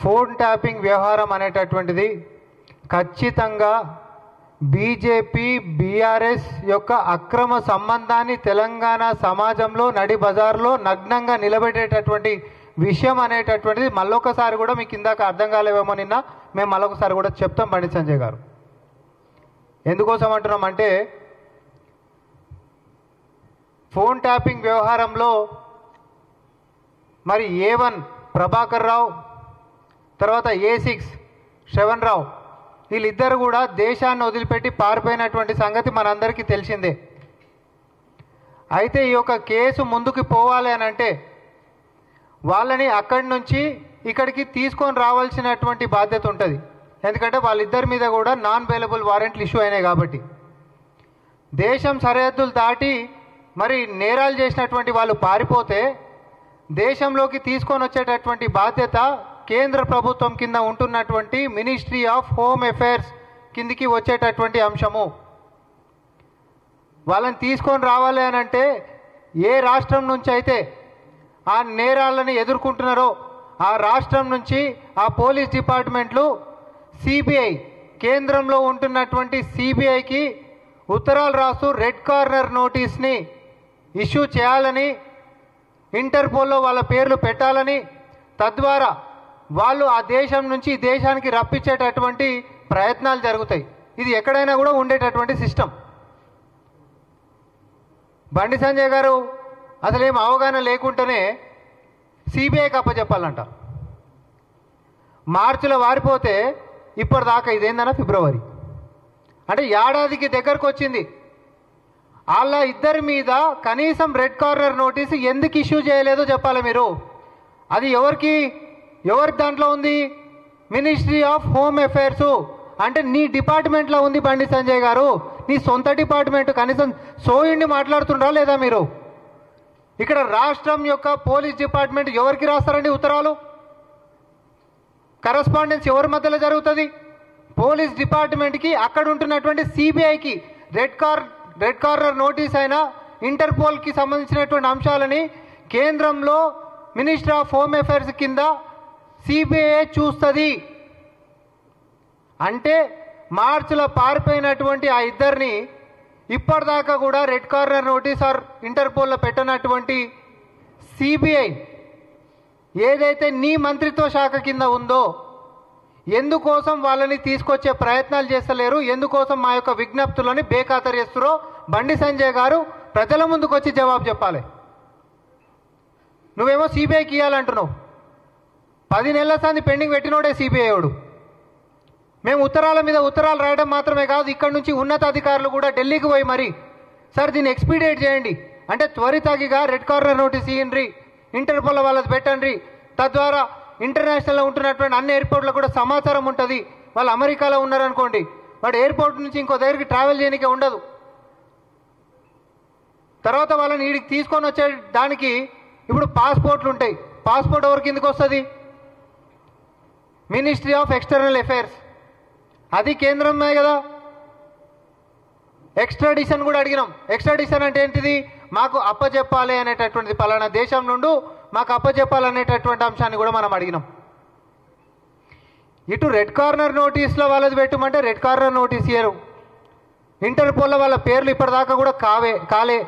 Phone tapping వ్యవహారం అనేటటువంటిది ఖచ్చితంగా బీజేపీ బీఆర్ఎస్ యొక్క అక్రమ సంబంధాన్ని తెలంగాణ సమాజంలో నడి బజార్లో నగ్నంగా నిలబెట్టేటటువంటి విషయం అనేటటువంటిది మళ్ళొకసారి కూడా మీకు ఇందాక అర్థం కాలేవేమో నిన్న మేము మళ్ళొకసారి కూడా చెప్తాం బండి సంజయ్ గారు. ఎందుకోసం అంటున్నామంటే ఫోన్ ట్యాపింగ్ వ్యవహారంలో మరి ఏ వన్ ప్రభాకర్ రావు తర్వాత ఏ సిక్స్ శ్రవణ్ రావు వీళ్ళిద్దరు కూడా దేశాన్ని వదిలిపెట్టి పారిపోయినటువంటి సంగతి మనందరికీ తెలిసిందే. అయితే ఈ యొక్క కేసు ముందుకు పోవాలి అని అంటే వాళ్ళని అక్కడి నుంచి ఇక్కడికి తీసుకొని రావాల్సినటువంటి బాధ్యత ఉంటుంది. ఎందుకంటే వాళ్ళిద్దరి మీద కూడా నాన్ అవైలబుల్ వారెంట్లు ఇష్యూ అయినాయి కాబట్టి. దేశం సరిహద్దులు దాటి మరి నేరాలు చేసినటువంటి వాళ్ళు పారిపోతే దేశంలోకి తీసుకొని వచ్చేటటువంటి బాధ్యత కేంద్ర ప్రభుత్వం కింద ఉంటున్నటువంటి మినిస్ట్రీ ఆఫ్ హోమ్ అఫైర్స్ కిందికి వచ్చేటటువంటి అంశము. వాళ్ళని తీసుకొని రావాలి అని అంటే ఏ రాష్ట్రం నుంచి అయితే ఆ నేరాలను ఎదుర్కొంటున్నారో ఆ రాష్ట్రం నుంచి ఆ పోలీస్ డిపార్ట్మెంట్లు సిబిఐ కేంద్రంలో ఉంటున్నటువంటి సిబిఐకి ఉత్తరాలు రాస్తూ రెడ్ కార్నర్ నోటీస్ని ఇష్యూ చేయాలని ఇంటర్పోల్లో వాళ్ళ పేర్లు పెట్టాలని తద్వారా వాళ్ళు ఆ దేశం నుంచి ఈ దేశానికి రప్పించేటటువంటి ప్రయత్నాలు జరుగుతాయి. ఇది ఎక్కడైనా కూడా ఉండేటటువంటి సిస్టమ్. బండి సంజయ్ గారు అసలు ఏం అవగాహన లేకుండానే సిబిఐకి అప్పచెప్పాలంట. మార్చిలో వారిపోతే ఇప్పటిదాకా ఇదేందన్న ఫిబ్రవరి. అంటే ఏడాదికి దగ్గరకు వచ్చింది. వాళ్ళ ఇద్దరి మీద కనీసం రెడ్ కార్నర్ నోటీస్ ఎందుకు ఇష్యూ చేయలేదో చెప్పాలి మీరు? అది ఎవరికి ఎవరి దాంట్లో ఉంది? మినిస్ట్రీ ఆఫ్ హోమ్ అఫైర్స్ అంటే నీ డిపార్ట్మెంట్లో ఉంది బండి సంజయ్ గారు. నీ సొంత డిపార్ట్మెంట్ కనీసం సోయిండి మాట్లాడుతుండ్రా లేదా మీరు? ఇక్కడ రాష్ట్రం యొక్క పోలీస్ డిపార్ట్మెంట్ ఎవరికి రాస్తారండి ఉత్తరాలు? కరస్పాండెన్స్ ఎవరి మధ్యలో జరుగుతుంది? పోలీస్ డిపార్ట్మెంట్కి అక్కడ ఉంటున్నటువంటి సిబిఐకి red car red corner notice అయినా ఇంటర్పోల్కి సంబంధించినటువంటి అంశాలని కేంద్రంలో మినిస్టర్ ఆఫ్ హోమ్ అఫైర్స్ కింద సిబిఐ చూస్తుంది. అంటే మార్చిలో పారిపోయినటువంటి ఆ ఇద్దరిని ఇప్పటిదాకా కూడా రెడ్ కార్నర్ నోటీస్ ఆర్ ఇంటర్పోల్లో పెట్టనటువంటి సిబిఐ ఏదైతే నీ మంత్రిత్వ శాఖ కింద ఉందో ఎందుకోసం వాళ్ళని తీసుకొచ్చే ప్రయత్నాలు చేస్తలేరు? ఎందుకోసం మా యొక్క విజ్ఞప్తులని బేఖాతరు చేస్తురో? బండి సంజయ్ గారు ప్రజల ముందుకు వచ్చి జవాబు చెప్పాలి. నువ్వేమో సిబిఐకి ఇవ్వాలంటున్నావు పది నెలల సంది పెండింగ్ పెట్టినోడే సిబిఐ వాడు. మేము ఉత్తరాల మీద ఉత్తరాలు రాయడం మాత్రమే కాదు ఇక్కడ నుంచి ఉన్నత అధికారులు కూడా ఢిల్లీకి పోయి మరి సార్ దీన్ని ఎక్స్పీడియేట్ చేయండి. అంటే త్వరితగిగా రెడ్ కార్నర్ నోటీస్ ఇయ్యండి ఇంటర్పోల్ వాళ్ళది పెట్టండి. తద్వారా ఇంటర్నేషనల్లో ఉంటున్నటువంటి అన్ని ఎయిర్పోర్ట్లో కూడా సమాచారం ఉంటుంది. వాళ్ళు అమెరికాలో ఉన్నారనుకోండి వాడు ఎయిర్పోర్ట్ నుంచి ఇంకో దగ్గరికి ట్రావెల్ చేయనికే ఉండదు. తర్వాత వాళ్ళని వీడికి తీసుకొని వచ్చే దానికి ఇప్పుడు పాస్పోర్ట్లు ఉంటాయి పాస్పోర్ట్ ఎవరికి కిందకి వస్తుంది? మినిస్ట్రీ ఆఫ్ ఎక్స్టర్నల్ అఫైర్స్ అది కేంద్రమే కదా. ఎక్స్ట్రాడిషన్ కూడా అడిగినాం. ఎక్స్ట్రాడిషన్ అంటే ఏంటిది? మాకు అప్పచెప్పాలి అనేటటువంటిది పలానా దేశం నుండి మాకు అప్పచెప్పాలనేటటువంటి అంశాన్ని కూడా మనం అడిగినాం. ఇటు రెడ్ కార్నర్ నోటీస్లో వాళ్ళది పెట్టమంటే రెడ్ కార్నర్ నోటీస్ ఇయ్యరు. ఇంటర్పోల్లో వాళ్ళ పేర్లు ఇప్పటిదాకా కూడా కావే కాలే.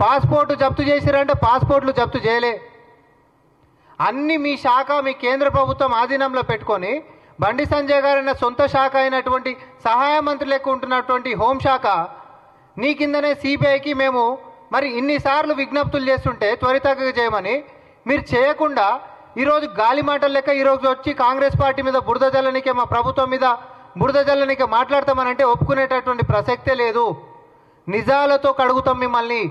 పాస్పోర్ట్ జప్తు చేసిరంటే పాస్పోర్ట్లు జప్తు చేయలే. అన్ని మీ శాఖ మీ కేంద్ర ప్రభుత్వం ఆధీనంలో పెట్టుకొని బండి సంజయ్ గారైన సొంత శాఖ అయినటువంటి సహాయ మంత్రి లెక్క ఉంటున్నటువంటి హోంశాఖ నీ కిందనే సిబిఐకి మేము మరి ఇన్నిసార్లు విజ్ఞప్తులు చేస్తుంటే త్వరితగతిగా చేయమని మీరు చేయకుండా ఈరోజు గాలి మాటల లెక్క ఈరోజు వచ్చి కాంగ్రెస్ పార్టీ మీద బురద జల్లనికే మా ప్రభుత్వం మీద బురద జల్లనికే మాట్లాడతామనంటే ఒప్పుకునేటటువంటి ప్రసక్తే లేదు. నిజాలతో కడుగుతాం మిమ్మల్ని.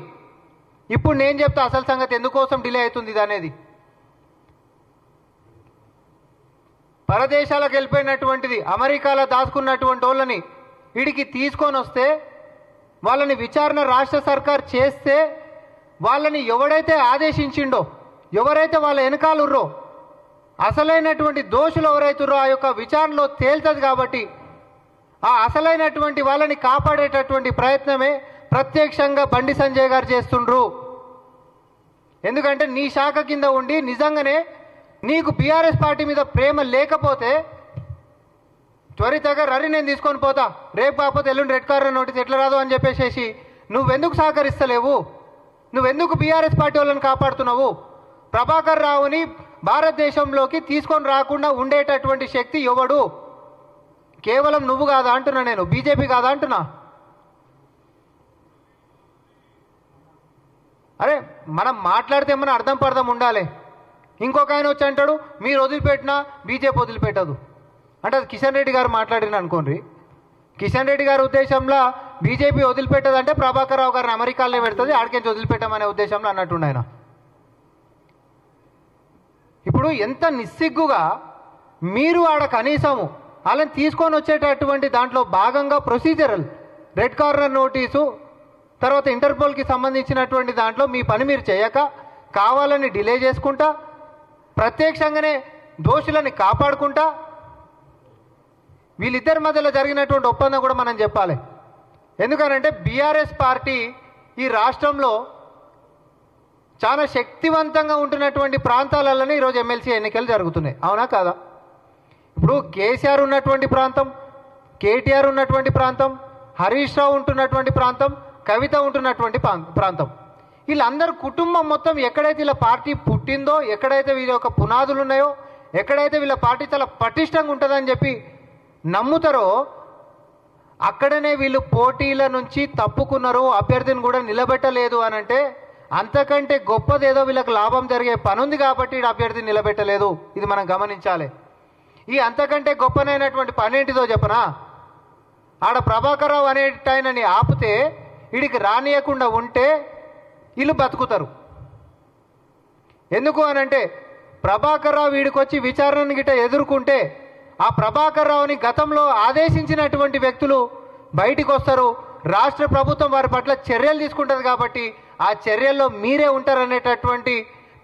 ఇప్పుడు నేను చెప్తా అసలు సంగతి ఎందుకోసం డిలే అవుతుంది ఇది అనేది. పరదేశాలకు వెళ్ళిపోయినటువంటిది అమెరికాలో దాచుకున్నటువంటి వాళ్ళని వీడికి తీసుకొని వస్తే వాళ్ళని విచారణ రాష్ట్ర సర్కార్ చేస్తే వాళ్ళని ఎవడైతే ఆదేశించిండో ఎవరైతే వాళ్ళ వెనకాలుర్రో అసలైనటువంటి దోషులు ఎవరైతుర్రో ఆ యొక్క విచారణలో తేల్చదు కాబట్టి ఆ అసలైనటువంటి వాళ్ళని కాపాడేటటువంటి ప్రయత్నమే ప్రత్యక్షంగా బండి సంజయ్ గారు చేస్తుండ్రు. ఎందుకంటే నీ శాఖ కింద ఉండి నిజంగానే నీకు బీఆర్ఎస్ పార్టీ మీద ప్రేమ లేకపోతే త్వరితగా రరి నేను తీసుకొని పోతా. రేపు కాకపోతే ఎల్లుండి రెడ్ కార్ నోటీస్ ఎట్లా రాదు అని చెప్పేసేసి నువ్వెందుకు సహకరిస్తలేవు? నువ్వెందుకు బీఆర్ఎస్ పార్టీ వాళ్ళని కాపాడుతున్నావు? ప్రభాకర్ రావుని భారతదేశంలోకి తీసుకొని రాకుండా ఉండేటటువంటి శక్తి ఎవడు? కేవలం నువ్వు కాదా అంటున్నా నేను. బీజేపీ కాదా అంటున్నా? అరే మనం మాట్లాడితే ఏమైనా అర్థం పర్థం ఉండాలి. ఇంకొక ఆయన వచ్చి అంటాడు మీరు వదిలిపెట్టినా బీజేపీ వదిలిపెట్టదు. అంటే అది కిషన్ రెడ్డి గారు మాట్లాడిన అనుకోండి. కిషన్ రెడ్డి గారి ఉద్దేశంలో బీజేపీ వదిలిపెట్టదంటే ప్రభాకర్ రావు గారిని అమెరికాలో పెడుతుంది ఆడికించి వదిలిపెట్టమనే ఉద్దేశంలో అన్నట్టుండు ఆయన. ఇప్పుడు ఎంత నిస్సిగ్గుగా మీరు ఆడ కనీసము వాళ్ళని తీసుకొని వచ్చేటటువంటి దాంట్లో భాగంగా ప్రొసీజరల్ రెడ్ కార్నర్ నోటీసు తర్వాత ఇంటర్పోల్కి సంబంధించినటువంటి దాంట్లో మీ పని మీరు చేయక కావాలని డిలే చేసుకుంటా ప్రత్యక్షంగానే దోషులని కాపాడుకుంటా వీళ్ళిద్దరి మధ్యలో జరిగినటువంటి ఒప్పందం కూడా మనం చెప్పాలి. ఎందుకనంటే బీఆర్ఎస్ పార్టీ ఈ రాష్ట్రంలో చాలా శక్తివంతంగా ఉంటున్నటువంటి ప్రాంతాలలోనే ఈరోజు ఎమ్మెల్సీ ఎన్నికలు జరుగుతున్నాయి. అవునా కాదా? ఇప్పుడు కేసీఆర్ ఉన్నటువంటి ప్రాంతం కేటీఆర్ ఉన్నటువంటి ప్రాంతం హరీష్ రావు ఉంటున్నటువంటి ప్రాంతం కవిత ఉంటున్నటువంటి ప్రాంతం. వీళ్ళందరూ కుటుంబం మొత్తం ఎక్కడైతే వీళ్ళ పార్టీ పుట్టిందో ఎక్కడైతే వీళ్ళ యొక్క పునాదులు ఉన్నాయో ఎక్కడైతే వీళ్ళ పార్టీ చాలా పటిష్టంగా ఉంటుందని చెప్పి నమ్ముతారో అక్కడనే వీళ్ళు పోటీల నుంచి తప్పుకున్నారు అభ్యర్థిని కూడా నిలబెట్టలేదు అని అంటే అంతకంటే గొప్పదేదో వీళ్ళకి లాభం జరిగే పని ఉంది కాబట్టి ఈ అభ్యర్థిని నిలబెట్టలేదు. ఇది మనం గమనించాలి. ఈ అంతకంటే గొప్పనైనటువంటి పని ఏంటిదో చెప్పనా? ఆడ ప్రభాకరరావు అనేటైనని ఆపితే వీడికి రానియకుండా ఉంటే వీళ్ళు బతుకుతారు. ఎందుకు అనంటే ప్రభాకర్ రావు వీడికొచ్చి విచారణను గిట్ట ఎదుర్కొంటే ఆ ప్రభాకర్ రావుని గతంలో ఆదేశించినటువంటి వ్యక్తులు బయటికి వస్తారు రాష్ట్ర ప్రభుత్వం వారి పట్ల చర్యలు తీసుకుంటుంది కాబట్టి ఆ చర్యల్లో మీరే ఉంటారనేటటువంటి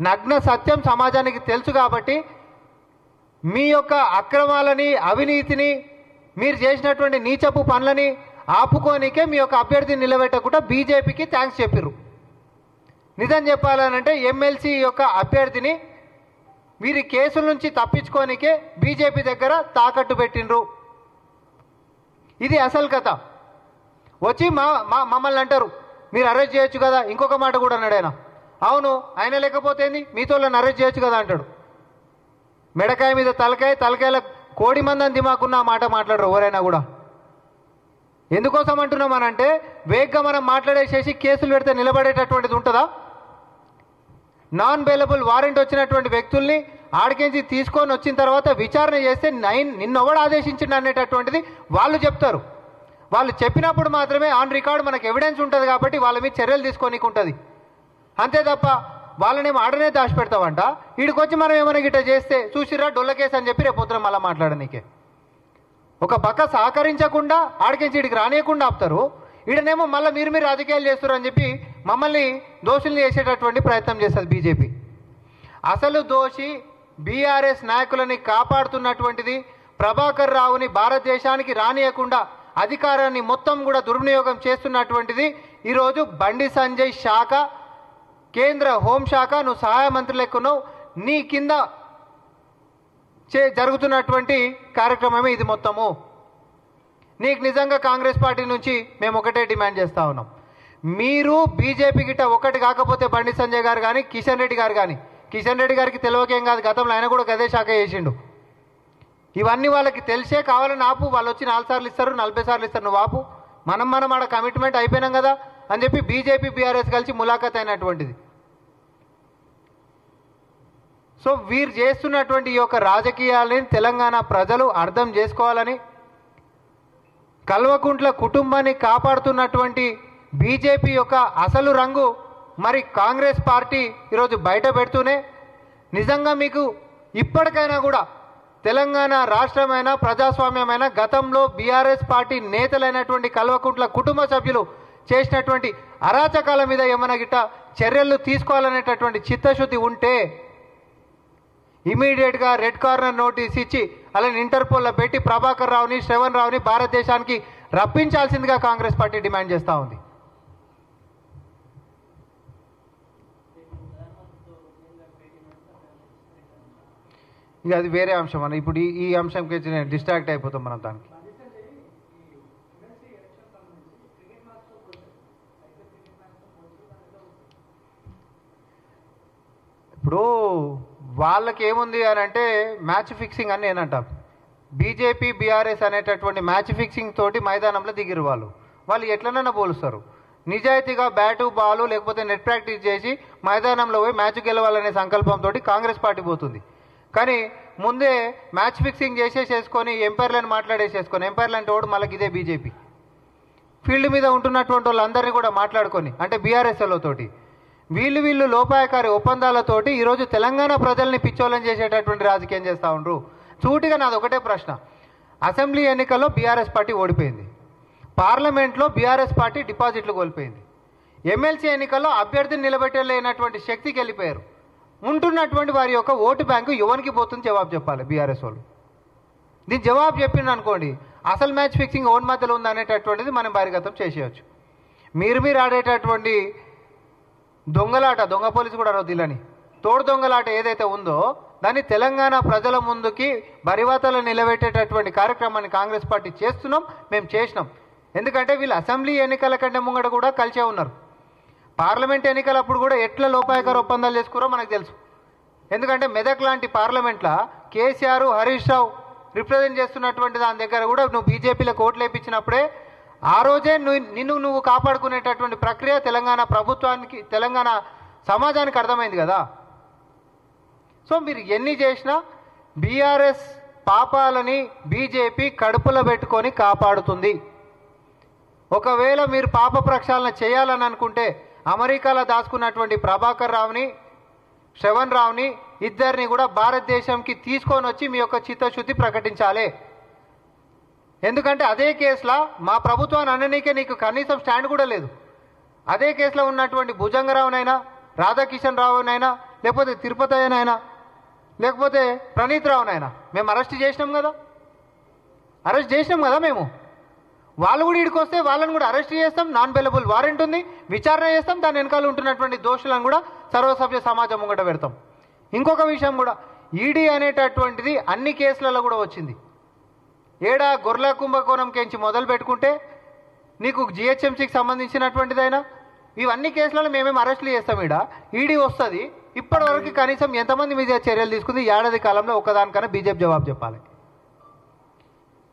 నగ్న సత్యం సమాజానికి తెలుసు కాబట్టి మీ యొక్క అక్రమాలని అవినీతిని మీరు చేసినటువంటి నీచపు పనులని ఆపుకోనికే మీ యొక్క అభ్యర్థిని నిలబెట్టకుండా బీజేపీకి థ్యాంక్స్ చెప్పిర్రు. నిజం చెప్పాలనంటే ఎమ్మెల్సీ యొక్క అభ్యర్థిని వీరి కేసుల నుంచి తప్పించుకోనికే బీజేపీ దగ్గర తాకట్టు పెట్టిండ్రు. ఇది అసలు కథ. వచ్చి మా మా మమ్మల్ని అంటారు మీరు అరెస్ట్ చేయొచ్చు కదా ఇంకొక మాట కూడా అన్నాడు ఆయన. అవును ఆయన లేకపోతే ఏంది? మీతో అరెస్ట్ చేయొచ్చు కదా అంటాడు. మెడకాయ మీద తలకాయ తలకాయల కోడి మందని దిమాకున్న మాట మాట్లాడరు ఎవరైనా కూడా. ఎందుకోసం అంటున్నామనంటే వేగ్గా మనం మాట్లాడేసేసి కేసులు పెడితే నిలబడేటటువంటిది ఉంటుందా? నాన్ బెయిలబుల్ వారెంట్ వచ్చినటువంటి వ్యక్తుల్ని ఆడికించి తీసుకొని వచ్చిన తర్వాత విచారణ చేస్తే నైన్ నిన్నెవడు ఆదేశించిండు అనేటటువంటిది వాళ్ళు చెప్తారు. వాళ్ళు చెప్పినప్పుడు మాత్రమే ఆన్ రికార్డ్ మనకు ఎవిడెన్స్ ఉంటుంది కాబట్టి వాళ్ళ మీద చర్యలు తీసుకోనికి ఉంటుంది అంతే తప్ప వాళ్ళనేమో ఆడనే దాచిపెడతావంట. వీడికొచ్చి మనం ఏమైనా గిట్ట చేస్తే చూసిరా డొల్లకేస్ అని చెప్పి రేపు పొద్దున మళ్ళీ మాట్లాడనీకే. ఒక పక్క సహకరించకుండా ఆడికించి ఇడికి రానియకుండా ఆపుతారు. ఈడనేమో మళ్ళీ మీరు మీరు రాజకీయాలు చేస్తారు అని చెప్పి మమ్మల్ని దోషుల్ని చేసేటటువంటి ప్రయత్నం చేస్తుంది బీజేపీ. అసలు దోషి బీఆర్ఎస్ నాయకులని కాపాడుతున్నటువంటిది ప్రభాకర్ రావుని భారతదేశానికి రానియకుండా అధికారాన్ని మొత్తం కూడా దుర్వినియోగం చేస్తున్నటువంటిది ఈరోజు బండి సంజయ్ శాఖ కేంద్ర హోంశాఖ నువ్వు సహాయ మంత్రి లెక్కున్నావు నీ కింద చే జరుగుతున్నటువంటి కార్యక్రమమే ఇది మొత్తము. నీకు నిజంగా కాంగ్రెస్ పార్టీ నుంచి మేము ఒకటే డిమాండ్ చేస్తా ఉన్నాం. మీరు బీజేపీ గిట్ట ఒకటి కాకపోతే బండి సంజయ్ గారు కానీ కిషన్ రెడ్డి గారు కానీ కిషన్ రెడ్డి గారికి తెలియకేం కాదు గతంలో ఆయన కూడా గదే శాఖ చేసిండు. ఇవన్నీ వాళ్ళకి తెలిసే కావాలని ఆపు వాళ్ళు వచ్చి నాలుగు సార్లు ఇస్తారు నలభై సార్లు ఇస్తారు నువ్వు ఆపు. మనం మనం ఆడ కమిట్మెంట్ అయిపోయినాం కదా అని చెప్పి బీజేపీ బీఆర్ఎస్ కలిసి ములాఖత్ అయినటువంటిది. సో వీరు చేస్తున్నటువంటి ఈ యొక్క రాజకీయాలని తెలంగాణ ప్రజలు అర్థం చేసుకోవాలని కల్వకుంట్ల కుటుంబాన్ని కాపాడుతున్నటువంటి బీజేపీ యొక్క అసలు రంగు మరి కాంగ్రెస్ పార్టీ ఈరోజు బయట పెడుతూనే నిజంగా మీకు ఇప్పటికైనా కూడా తెలంగాణ రాష్ట్రమైన ప్రజాస్వామ్యమైన గతంలో బీఆర్ఎస్ పార్టీ నేతలైనటువంటి కల్వకుంట్ల కుటుంబ సభ్యులు చేసినటువంటి అరాచకాల మీద ఏమైనా గిట్ట చర్యలు తీసుకోవాలనేటటువంటి చిత్తశుద్ధి ఉంటే ఇమీడియట్గా రెడ్ కార్నర్ నోటీస్ ఇచ్చి అలానే ఇంటర్పోల్లో పెట్టి ప్రభాకర్ రావుని శ్రవణ్ రావుని భారతదేశానికి రప్పించాల్సిందిగా కాంగ్రెస్ పార్టీ డిమాండ్ చేస్తూ ఉంది. ఇక అది వేరే అంశం అన్న. ఇప్పుడు ఈ ఈ అంశంకి వచ్చి నేను డిస్ట్రాక్ట్ అయిపోతాం మనం దానికి. ఇప్పుడు వాళ్ళకి ఏముంది అని అంటే మ్యాచ్ ఫిక్సింగ్ అని నేనంట. బీజేపీ బీఆర్ఎస్ అనేటటువంటి మ్యాచ్ ఫిక్సింగ్ తోటి మైదానంలో దిగిరు వాళ్ళు. వాళ్ళు ఎట్లనైనా పోలుస్తారు నిజాయితీగా బ్యాటు బాలు లేకపోతే నెట్ ప్రాక్టీస్ చేసి మైదానంలో పోయి మ్యాచ్ గెలవాలనే సంకల్పంతో కాంగ్రెస్ పార్టీ పోతుంది. కానీ ముందే మ్యాచ్ ఫిక్సింగ్ చేసేసేసుకొని ఎంపైర్లను మాట్లాడేసేసుకొని ఎంపైర్లు అంటే ఓడు మళ్ళీ ఇదే బీజేపీ. ఫీల్డ్ మీద ఉంటున్నటువంటి వాళ్ళందరినీ కూడా మాట్లాడుకొని అంటే బీఆర్ఎస్ఎల్తోటి వీళ్ళు వీళ్ళు లోపాయకారి ఒప్పందాలతోటి ఈరోజు తెలంగాణ ప్రజల్ని పిచ్చోళ్ళని చేసేటటువంటి రాజకీయం చేస్తూ ఉండరు. సూటిగా నాది ఒకటే ప్రశ్న. అసెంబ్లీ ఎన్నికల్లో బీఆర్ఎస్ పార్టీ ఓడిపోయింది. పార్లమెంట్లో బీఆర్ఎస్ పార్టీ డిపాజిట్లు కోల్పోయింది. ఎమ్మెల్సీ ఎన్నికల్లో అభ్యర్థిని నిలబెట్టలేనటువంటి శక్తికి వెళ్ళిపోయారు. ఉంటున్నటువంటి వారి యొక్క ఓటు బ్యాంకు యువనికి పోతుంది జవాబు చెప్పాలి బీఆర్ఎస్ వాళ్ళు. దీని జవాబు చెప్పిండు అనుకోండి అసలు మ్యాచ్ ఫిక్సింగ్ ఓన్ మధ్యలో ఉంది అనేటటువంటిది మనం బహిర్గతం చేసేయచ్చు. మీరు మీరు ఆడేటటువంటి దొంగలాట దొంగ పోలీసు కూడా అనొద్దు తెలియని తోడు దొంగలాట ఏదైతే ఉందో దాన్ని తెలంగాణ ప్రజల ముందుకి బరివాతలు నిలబెట్టేటటువంటి కార్యక్రమాన్ని కాంగ్రెస్ పార్టీ చేస్తున్నాం మేము చేసినాం. ఎందుకంటే వీళ్ళు అసెంబ్లీ ఎన్నికల కంటే ముంగట కూడా కలిసే ఉన్నారు. పార్లమెంట్ ఎన్నికలప్పుడు కూడా ఎట్లా లోపాయకర ఒప్పందాలు చేసుకురో మనకు తెలుసు. ఎందుకంటే మెదక్ లాంటి పార్లమెంట్లో కేసీఆర్ హరీష్ రావు రిప్రజెంట్ చేస్తున్నటువంటి దాని దగ్గర కూడా నువ్వు బీజేపీలో ఓట్లు వేయించినప్పుడే ఆ రోజే నిన్ను నువ్వు కాపాడుకునేటటువంటి ప్రక్రియ తెలంగాణ ప్రభుత్వానికి తెలంగాణ సమాజానికి అర్థమైంది కదా. సో మీరు ఎన్ని చేసినా బీఆర్ఎస్ పాపాలని బీజేపీ కడుపులో పెట్టుకొని కాపాడుతుంది. ఒకవేళ మీరు పాప ప్రక్షాళన చేయాలని అనుకుంటే అమెరికాలో దాచుకున్నటువంటి ప్రభాకర్ రావుని శ్రవణ్ రావుని ఇద్దరిని కూడా భారతదేశంకి తీసుకొని వచ్చి మీ యొక్క చిత్తశుద్ధి ప్రకటించాలి. ఎందుకంటే అదే కేసులో మా ప్రభుత్వాన్ని అననీకే నీకు కనీసం స్టాండ్ కూడా లేదు. అదే కేసులో ఉన్నటువంటి భుజంగరావునైనా రాధాకిషన్ రావునైనా లేకపోతే తిరుపతి అయినా లేకపోతే ప్రణీత్ రావునైనా మేము అరెస్ట్ చేసినాం కదా? అరెస్ట్ చేసినాం కదా మేము? వాళ్ళు కూడా ఇక్కడికి వస్తే వాళ్ళని కూడా అరెస్ట్ చేస్తాం. నాన్ బెలబుల్ వారెంట్ ఉంది. విచారణ చేస్తాం. దాని వెనకాల ఉంటున్నటువంటి దోషులను కూడా సర్వసభ్య సమాజం ముంగట పెడతాం. ఇంకొక విషయం కూడా ఈడీ అనేటటువంటిది అన్ని కేసులలో కూడా వచ్చింది. ఏడా గొర్రెల కుంభకోణం కెంచి మొదలు పెట్టుకుంటే నీకు జిహెచ్ఎంసీకి సంబంధించినటువంటిదైనా? ఇవన్నీ కేసులలో మేమేం అరెస్టులు చేస్తాం ఈడ? ఈడీ వస్తుంది. ఇప్పటి వరకు కనీసం ఎంతమంది మీద చర్యలు తీసుకుంది? ఏడాది కాలంలో ఒక్కదానికన్నా బీజేపీ జవాబు చెప్పాలి.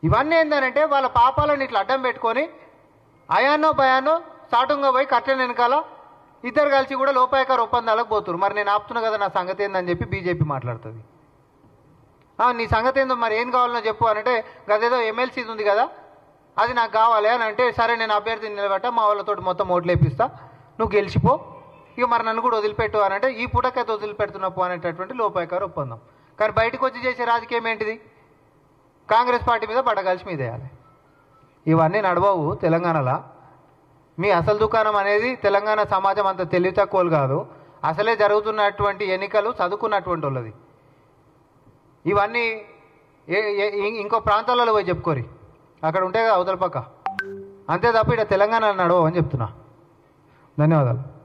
ఇవన్నీ ఏంటంటే వాళ్ళ పాపాలను ఇట్లా అడ్డం పెట్టుకొని అయానో భయానో సాటుగా పోయి కట్టెల వెనకాల ఇద్దరు కలిసి కూడా లోపాయకార ఒప్పందాలకు పోతున్నారు మరి నేను ఆపుతున్నా కదా నా సంగతి ఏందని చెప్పి బీజేపీ మాట్లాడుతుంది. "ఆ, నీ సంగతి ఏందో మరి ఏం కావాలనో చెప్పు అని అంటే గదేదో ఎమ్మెల్సీది ఉంది కదా అది నాకు కావాలి అని అంటే సరే నేను అభ్యర్థిని నిలబెట్టా మా వాళ్ళతో మొత్తం ఓట్లు వేపిస్తా నువ్వు గెలిచిపో ఇక మరి నన్ను కూడా వదిలిపెట్టు అని అంటే ఈ పూటకైతే వదిలిపెడుతున్నప్పు అనేటటువంటి లోపాయకారు ఒప్పందం. కానీ బయటకు వచ్చి చేసే రాజకీయం ఏంటిది? కాంగ్రెస్ పార్టీ మీద పడగలిసి మీద వేయాలి. ఇవన్నీ నడవవు తెలంగాణలో. మీ అసలు దుకాణం అనేది తెలంగాణ సమాజం అంత తెలివి తక్కువలు కాదు. అసలే జరుగుతున్నటువంటి ఎన్నికలు చదువుకున్నటువంటి వాళ్ళది. ఇవన్నీ ఏ- ఇం- ఇంకో ప్రాంతాలలో పోయి చెప్పుకోరి. అక్కడ ఉంటే కదా అవతల పక్క. అంతే తప్ప ఇక్కడ తెలంగాణ నడవవు అని చెప్తున్నా. ధన్యవాదాలు.